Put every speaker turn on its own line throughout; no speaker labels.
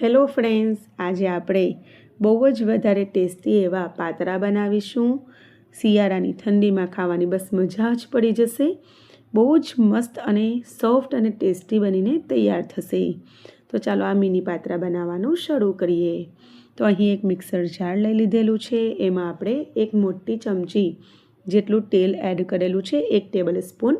Hello friends, આજે આપણે બહુ જ વધારે ટેસ્ટી એવા પાતરા બનાવીશું. શિયાળાની ઠંડીમાં ખાવાની બસ મજા જ પડી જશે. બહુ જ મસ્ત અને સોફ્ટ અને ટેસ્ટી બનીને તૈયાર થશે. તો ચાલો આ મિની પાતરા બનાવવાનું શરૂ કરીએ. તો અહીં એક મિક્સર જાર લઈ લીધેલું છે. એમાં આપણે એક મોટી ચમચી જેટલું તેલ એડ કરેલું છે, એક ટેબલ સ્પૂન.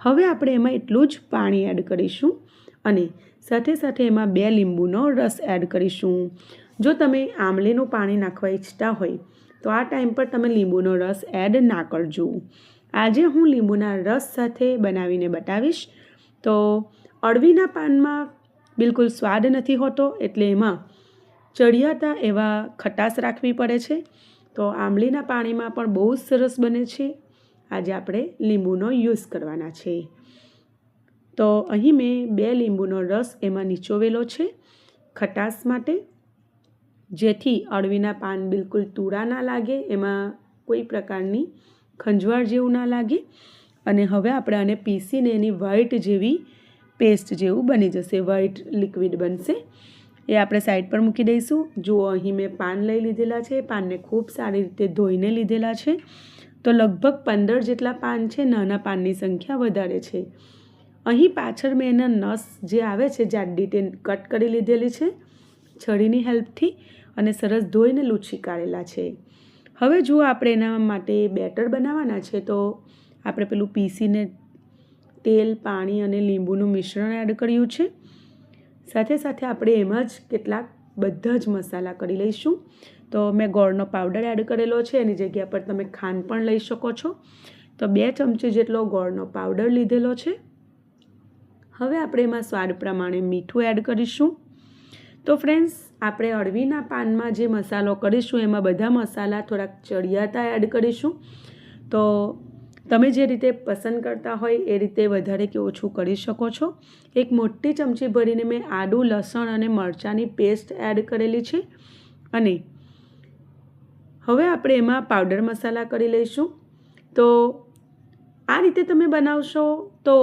હવે આપણે એમાં એટલું જ પાણી એડ કરીશું અને સાથે સાથે એમાં બે લીંબુનો રસ એડ કરીશું. જો તમે આમલેનું પાણી નાખવા ઈચ્છતા હોય, તો આ ટાઈમ પર તમે લીંબુનો રસ એડ ના કરજો. આજે હું લીંબુના રસ સાથે બનાવીને બતાવીશ. તો અળવીના પાનમાં બિલકુલ સ્વાદ નથી હોતો, એટલે એમાં ચડિયાતા એવા ખટાશ રાખવી પડે છે. તો આંબલીના પાણીમાં પણ બહુ જ સરસ બને છે. આજે આપણે લીંબુનો યુઝ કરવાના છે. તો અહીં મેં બે લીંબુનો રસ એમાં નીચોવેલો છે ખટાશ માટે. જેથી અળવીના પાન બિલકુલ તુરા ના લાગે, એમાં કોઈ પ્રકારની ખંજવાળ જેવું ના લાગે. અને હવે આપણે આને પીસીને એની વ્હાઈટ જેવી પેસ્ટ જેવું બની જશે, વ્હાઈટ લિક્વિડ બનશે. એ આપણે સાઈડ પર મૂકી દઈશું. જુઓ, અહીં મેં પાન લઈ લીધેલા છે પાનને ખૂબ સારી રીતે ધોઈને લીધેલા છે. તો લગભગ પંદર જેટલા પાન છે, નાના પાનની સંખ્યા વધારે છે. અહીં પાછળ મેં એના નસ જે આવે છે જાડી તે કટ કરી લીધેલી છે છરીની હેલ્પથી અને સરસ ધોઈને લૂછી કાઢેલા છે. હવે જો આપણે એના માટે બેટર બનાવવાના છે તો આપણે પેલું પીસીને તેલ, પાણી અને લીંબુનું મિશ્રણ એડ કર્યું છે. સાથે સાથે આપણે એમાં જ કેટલાક બધા જ મસાલા કરી લઈશું. તો મેં ગોળનો પાવડર એડ કરેલો છે, એની જગ્યા પર તમે ખાંડ પણ લઈ શકો છો. તો બે ચમચી જેટલો ગોળનો પાવડર લીધેલો છે. હવે આપણે એમાં સ્વાદ પ્રમાણે મીઠું એડ કરીશું. તો ફ્રેન્ડ્સ આપણે અળવીના પાનમાં જે મસાલો કરીશું, એમાં બધા મસાલા થોડાક ચડિયાતા એડ કરીશું. તો તમે જે રીતે પસંદ કરતા હોય એ રીતે વધારે કે ઓછું કરી શકો છો. એક મોટી ચમચી ભરીને મેં આદું લસણ અને મરચાંની પેસ્ટ એડ કરેલી છે. અને હવે આપણે એમાં પાવડર મસાલા કરી લઈશું. તો આ રીતે તમે બનાવશો તો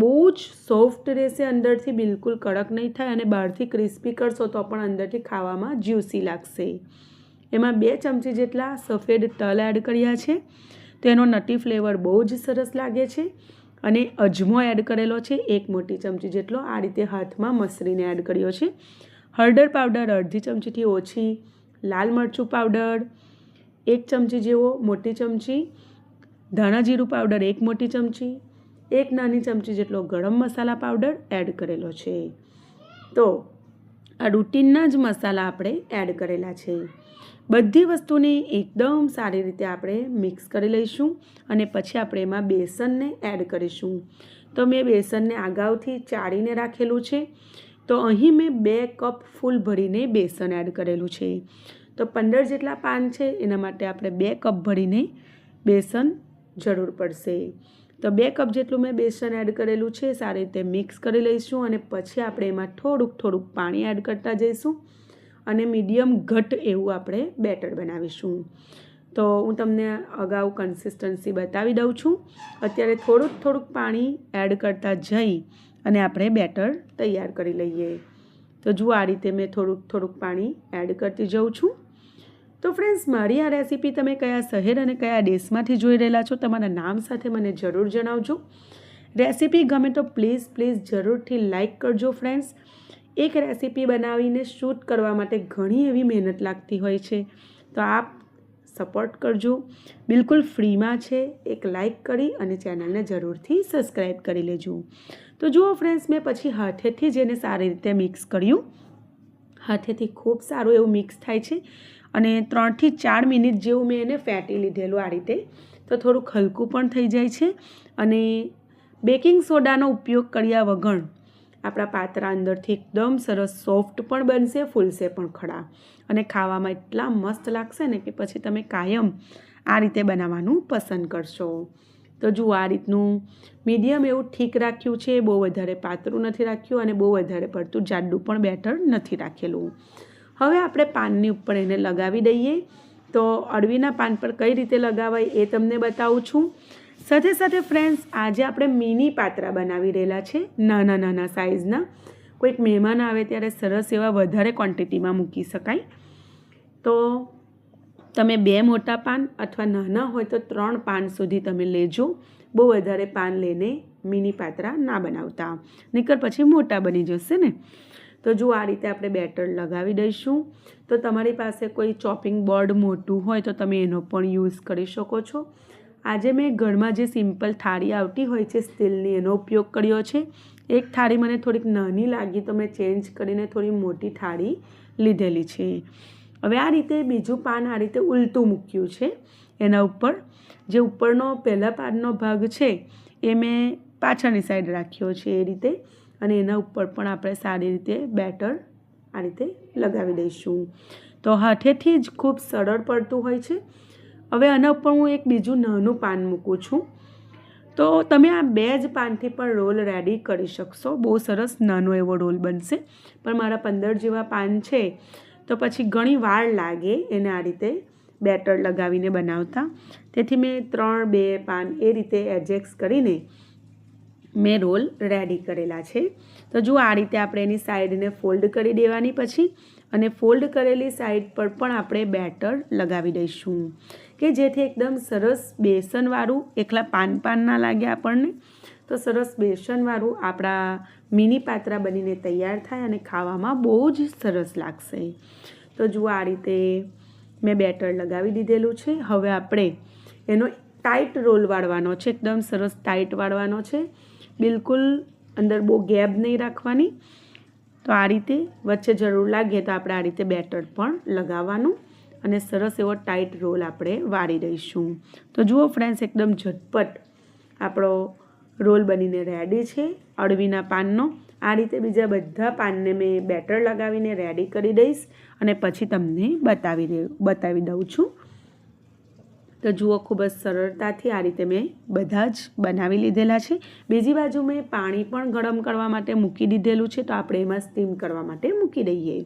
બહુ જ સોફ્ટ રહેશે, અંદરથી બિલકુલ કડક નહીં થાય અને બહારથી ક્રિસ્પી કરશો તો પણ અંદરથી ખાવામાં જ્યુસી લાગશે. એમાં બે ચમચી જેટલા સફેદ તલ એડ કર્યા છે. તેનો નટી ફ્લેવર બહુ જ સરસ લાગે છે અને અજમો એડ કરેલો છે, એક મોટી ચમચી જેટલો. આ રીતે હાથમાં મસરીને એડ કર્યો છે. હળદર પાવડર અડધી ચમચીથી ઓછી, લાલ મરચું પાવડર, એક ચમચી જેવો મોટી ચમચી ધાણા જીરું પાવડર એક મોટી ચમચી, એક નાની ચમચી જેટલો ગરમ મસાલા પાવડર એડ કરેલો છે. તો આ રૂટીનના જ મસાલા આપણે એડ કરેલા છે. બધી વસ્તુને એકદમ સારી રીતે આપણે મિક્સ કરી લઈશું અને પછી આપણે એમાં બેસનને એડ કરીશું. તો મેં બેસનને અગાઉથી ચાળીને રાખેલું છે. તો અહીં મેં બે કપ ફૂલ ભરીને બેસન એડ કરેલું છે. તો પંદર જેટલા પાન છે, એના માટે આપણે બે કપ ભરીને બેસન જરૂર પડશે. તો બે કપ જેટલું મેં બેસન એડ કરેલું છે, સારી રીતે મિક્સ કરી લઈશું અને પછી આપણે એમાં થોડુંક થોડુંક પાણી એડ કરતા જઈશું અને મીડિયમ ઘટ એવું આપણે બેટર બનાવીશું. તો હું તમને અગાઉ કન્સિસ્ટન્સી બતાવી દઉં છું. અત્યારે થોડુંક થોડુંક પાણી એડ કરતા જઈ અને આપણે બેટર તૈયાર કરી લઈએ. તો જુઓ આ રીતે મેં થોડુંક થોડુંક પાણી એડ કરતી જઉં છું. તો ફ્રેન્ડ્સ મારી આ રેસીપી તમે કયા શહેર અને કયા દેશમાંથી જોઈ રહેલા છો તમારા નામ સાથે મને જરૂર જણાવજો. રેસીપી ગમે તો પ્લીઝ પ્લીઝ જરૂરથી લાઇક કરજો ફ્રેન્ડ્સ એક રેસીપી બનાવીને શૂટ કરવા માટે ઘણી એવી મહેનત લાગતી હોય છે. તો આપ સપોર્ટ કરજો. બિલકુલ ફ્રીમાં છે. એક લાઇક કરી અને ચેનલને જરૂરથી સબસ્ક્રાઈબ કરી લેજો. તો જુઓ ફ્રેન્ડ્સ મેં પછી હાથેથી જ એને સારી રીતે મિક્સ કર્યું. હાથેથી ખૂબ સારું એવું મિક્સ થાય છે. અને ત્રણથી ચાર મિનિટ જેવું મેં એને ફેટી લીધેલું આ રીતે. તો થોડુંક હલકું પણ થઈ જાય છે. અને બેકિંગ સોડાનો ઉપયોગ કર્યા વગર આપણા પાત્રા અંદરથી એકદમ સરસ સોફ્ટ પણ બનશે, ફૂલશે પણ ખડા અને ખાવામાં એટલા મસ્ત લાગશે ને કે પછી તમે કાયમ આ રીતે બનાવવાનું પસંદ કરશો. તો જુઓ, આ રીતનું મીડિયમ એવું ઠીક રાખ્યું છે, બહુ વધારે પાતળું નથી રાખ્યું અને બહુ વધારે પડતું જાડું પણ બેટર નથી રાખેલું. હવે આપણે પાનની ઉપર એને લગાવી દઈએ. તો અળવીના પાન પર કઈ રીતે લગાવાય એ તમને બતાવું છું. સાથે સાથે ફ્રેન્ડ્સ, આજે આપણે મિની પાત્રા બનાવી રહેલા છે, નાના નાના સાઇઝના કોઈક મહેમાન આવે ત્યારે સરસ એવા વધારે ક્વોન્ટિટીમાં મૂકી શકાય. તો તમે બે મોટા પાન અથવા નાના હોય તો ત્રણ પાન સુધી તમે લેજો. બહુ વધારે પાન લઈને મિની પાત્રા ના બનાવતા. નીકળ પછી મોટા બની જશે ને. તો જો આ રીતે આપણે બેટર લગાવી દઈશું, તો તમારી પાસે કોઈ ચોપિંગ બોર્ડ મોટું હોય તો તમે એનો પણ યુઝ કરી શકો છો. આજે મેં ઘરમાં જે સિમ્પલ થાળી આવતી હોય છે, સ્ટીલની, એનો ઉપયોગ કર્યો છે. એક થાળી મને થોડીક નાની લાગી તો મેં ચેન્જ કરીને થોડી મોટી થાળી લીધેલી છે. હવે આ રીતે બીજું પાન આ રીતે ઉલટું મૂક્યું છે, એના ઉપર. જે ઉપરનો પહેલા પાનનો ભાગ છે, એ મેં પાછળની સાઈડ રાખ્યો છે એ રીતે. અને એના ઉપર પણ આપણે સારી રીતે બેટર આ રીતે લગાવી દઈશું. તો હાથેથી જ ખૂબ સરળ પડતું હોય છે. હવે આના ઉપર હું એક બીજું નાનું પાન મૂકું છું. તો તમે આ બે જ પાનથી પણ રોલ રેડી કરી શકશો. બહુ સરસ નાનો એવો રોલ બનશે. પણ મારા પંદર જેવા પાન છે, તો પછી ઘણી વાર લાગે એને આ રીતે બેટર લગાવીને બનાવતા. તેથી મેં ત્રણ બે પાન એ રીતે એડજસ્ટ કરીને મેં રોલ રેડી કરેલા છે. તો જુઓ, આ રીતે આપણે એની સાઈડને ફોલ્ડ કરી દેવાની પછી અને ફોલ્ડ કરેલી સાઈડ પર પણ આપણે બેટર લગાવી દઈશું. કે જેથી એકદમ સરસ બેસનવાળું, એકલા પાન પાન ના લાગે આપણને, તો સરસ બેસનવાળું આપણા મિની પાત્રા બનીને તૈયાર થાય અને ખાવામાં બહુ જ સરસ લાગશે. તો જુઓ, આ રીતે મેં બેટર લગાવી દીધેલું છે. હવે આપણે એનો ટાઈટ રોલ વાળવાનો છે. એકદમ સરસ ટાઈટ વાળવાનો છે. બિલકુલ અંદર બહુ ગેપ નહીં રાખવાની. તો આ રીતે વચ્ચે જરૂર લાગે તો આપણે આ રીતે બેટર પણ લગાવવાનું અને સરસ એવો ટાઈટ રોલ આપણે વાળી દઈશું. તો જુઓ ફ્રેન્ડ્સ, એકદમ ઝટપટ આપણો રોલ બનીને રેડી છે અળવીના પાનનો. આ રીતે બીજા બધા પાનને મેં બેટર લગાવીને રેડી કરી દઈશ અને પછી તમને બતાવી દે, બતાવી દઉં છું. તો જુઓ, ખૂબ જ સરળતાથી આ રીતે મેં બધા જ બનાવી લીધેલા છે. બીજી બાજુ મેં પાણી પણ ગરમ કરવા માટે મૂકી દીધેલું છે, તો આપણે એમાં સ્ટીમ કરવા માટે મૂકી દઈએ.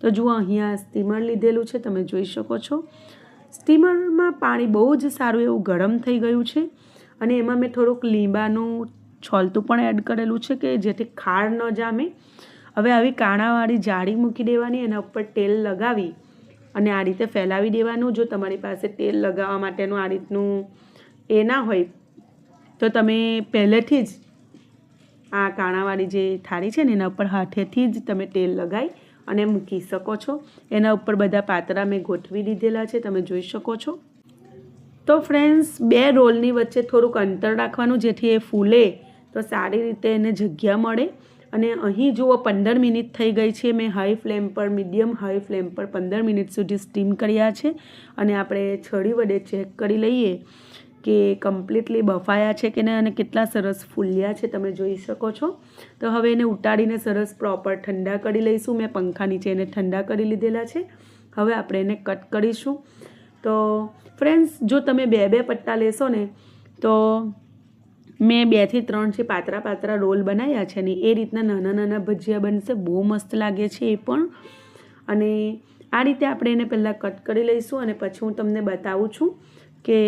તો જુઓ, અહીંયા સ્ટીમર લીધેલું છે, તમે જોઈ શકો છો. સ્ટીમરમાં પાણી બહુ જ સારું એવું ગરમ થઈ ગયું છે અને એમાં મેં થોડુંક લીંબાનું છોલતું પણ એડ કરેલું છે કે જેથી ખાર ન જામે. હવે આવી કાણાવાળી જાળી મૂકી દેવાની, એના ઉપર તેલ લગાવી અને આ રીતે ફેલાવી દેવાનું. જો તમારી પાસે તેલ લગાવવા માટેનું આ રીતનું એ ના હોય, તો તમે પહેલેથી જ આ કાણાવાળી જે થાળી છે ને, એના ઉપર હાથેથી જ તમે તેલ લગાવી અને મૂકી શકો છો. એના ઉપર બધા પાતરા મેં ગોઠવી દીધેલા છે, તમે જોઈ શકો છો. તો ફ્રેન્ડ્સ, બે રોલની વચ્ચે થોડુંક અંતર રાખવાનું, જેથી એ ફૂલે, તો સારી રીતે એને જગ્યા મળે. અને અહીં જુઓ, પંદર મિનિટ થઈ ગઈ છે. મેં હાઈ ફ્લેમ પર, મીડિયમ હાઈ ફ્લેમ પર પંદર મિનિટ સુધી સ્ટીમ કર્યા છે. અને આપણે છડી વડે ચેક કરી લઈએ કે કમ્પ્લીટલી બફાયા છે કે નહીં અને કેટલા સરસ ફૂલ્યા છે તમે જોઈ શકો છો. તો હવે એને ઉટાડીને સરસ પ્રોપર ઠંડા કરી લઈશું. મેં પંખા નીચે એને ઠંડા કરી લીધેલા છે. હવે આપણે એને કટ કરીશું. તો ફ્રેન્ડ્સ, જો તમે બે બે પટ્ટા લેશો ને, તો મેં બેથી ત્રણ જે પાતરા પાતરા રોલ બનાવ્યા છે ને, એ રીતના નાના નાના ભજીયા બનશે, બહુ મસ્ત લાગે છે એ પણ. અને આ રીતે આપણે એને પહેલાં કટ કરી લઈશું અને પછી હું તમને બતાવું છું કે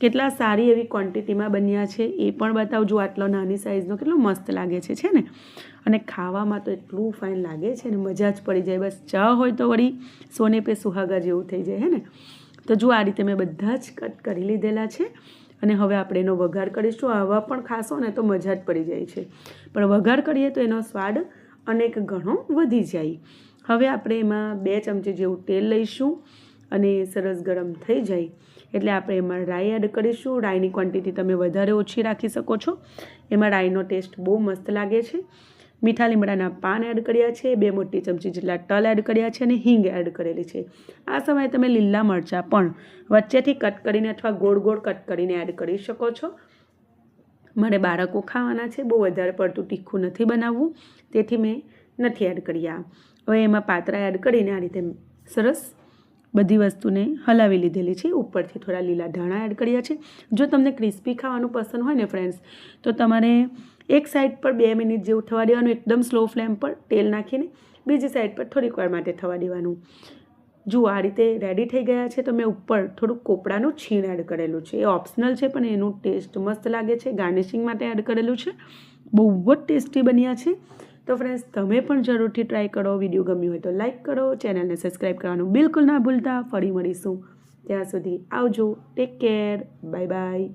કેટલા સારી એવી ક્વોન્ટિટીમાં બન્યા છે, એ પણ બતાવજો આટલો નાની સાઇઝનો કેટલો મસ્ત લાગે છે છે ને? અને ખાવામાં તો એટલું ફાઇન લાગે છે ને, મજા જ પડી જાય. બસ ચા હોય તો વળી સોને પે સુહાગા જેવું થઈ જાય, હે ને? તો જો આ રીતે મેં બધા જ કટ કરી લીધેલા છે. અને હવે આપણે એનો વઘાર કરીશું. આવા પણ ખાશો ને તો મજા જ પડી જાય છે. પણ વઘાર કરીએ તો એનો સ્વાદ અનેક ઘણો વધી જાય. હવે આપણે એમાં બે ચમચી જેવું તેલ લઈશું અને સરસ ગરમ થઈ જાય. એટલે આપણે એમાં રાઈ એડ કરીશું. રાઈની ક્વોન્ટિટી તમે વધારે ઓછી રાખી શકો છો. એમાં રાઈનો ટેસ્ટ બહુ મસ્ત લાગે છે. મીઠા લીમડાના પાન એડ કર્યા છે, બે મોટી ચમચી જેટલા તલ એડ કર્યા છે અને હિંગ એડ કરેલી છે. આ સમયે તમે લીલા મરચાં પણ વચ્ચેથી કટ કરીને અથવા ગોળ ગોળ કટ કરીને એડ કરી શકો છો. મારે બાળકો ખાવાના છે, બહુ વધારે પડતું તીખું નથી બનાવવું, તેથી મેં નથી એડ કર્યા. હવે એમાં પાત્રા એડ કરીને આ રીતે સરસ બધી વસ્તુને હલાવી લીધેલી છે. ઉપરથી થોડા લીલા ધાણા એડ કર્યા છે. જો તમને ક્રિસ્પી ખાવાનું પસંદ હોય ને ફ્રેન્ડ્સ તો તમારે એક સાઈડ પર બે મિનિટ જેવું થવા દેવાનું, એકદમ સ્લો ફ્લેમ પર તેલ નાખીને બીજી સાઈડ પર થોડીક વાર માટે થવા દેવાનું. જુઓ, આ રીતે રેડી થઈ ગયા છે તો મેં ઉપર થોડુંક કોપડાનું છીણ એડ કરેલું છે. એ ઓપ્શનલ છે, પણ એનું ટેસ્ટ મસ્ત લાગે છે. ગાર્નિશિંગ માટે એડ કરેલું છે. બહુ જ ટેસ્ટી બન્યા છે. તો ફ્રેન્ડ્સ તમે પણ જરૂરથી ટ્રાય કરો. વીડિયો ગમ્યો હોય તો લાઇક કરો. ચેનલને સબસ્ક્રાઈબ કરવાનું બિલકુલ ના ભૂલતા. ફરી મળીશું. ત્યાં સુધી આવજો. Take care bye bye